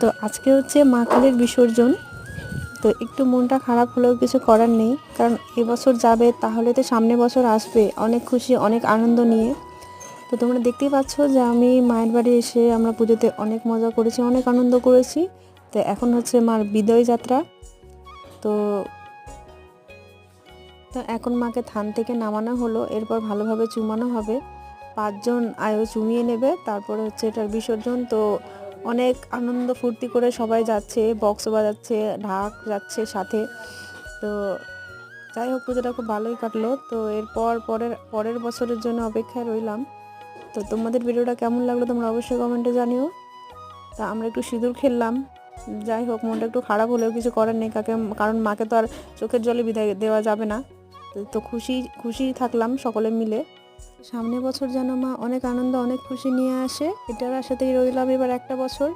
তো আজকে হচ্ছে মা কালীর বিসর্জন। তো একটু মনটা খারাপ হলেও কিছু করার নেই, কারণ এবছর যাবে, তাহলে তো সামনে বছর আসবে। অনেক খুশি, অনেক আনন্দ নিয়ে। তো তোমরা দেখতেই পাচ্ছ যে আমি মায়ের বাড়ি এসে আমরা পুজোতে অনেক মজা করেছি, অনেক আনন্দ করেছি। তো এখন হচ্ছে মার বিদয় যাত্রা। তো তো এখন মাকে থান থেকে নামানো হলো, এরপর ভালোভাবে চুমানো হবে। পাঁচজন আয়ো চুমিয়ে নেবে, তারপরে হচ্ছে এটার বিসর্জন। তো অনেক আনন্দ ফুর্তি করে সবাই যাচ্ছে বক্স বাজাচ্ছে, ঢাক যাচ্ছে সাথে। তো যাই হোক, পুজোটা খুব ভালোই কাটলো। তো এরপর পরের পরের বছরের জন্য অপেক্ষায় রইলাম। তো তোমাদের ভিডিওটা কেমন লাগল তোমরা অবশ্যই কমেন্টে জানিও। তা আমরা একটু সিঁদুর খেললাম। যাই হোক, মনটা একটু খারাপ হলেও কিছু করার নেই, কাকে, কারণ মাকে তো আর চোখের জলে বিদায় দেওয়া যাবে না। তো- খুশি খুশি থাকলাম সকলে মিলে। সামনে বছর যেন মা অনেক আনন্দ, অনেক খুশি নিয়ে আসে। এটার আশাতেই রইলাম এবার একটা বছর।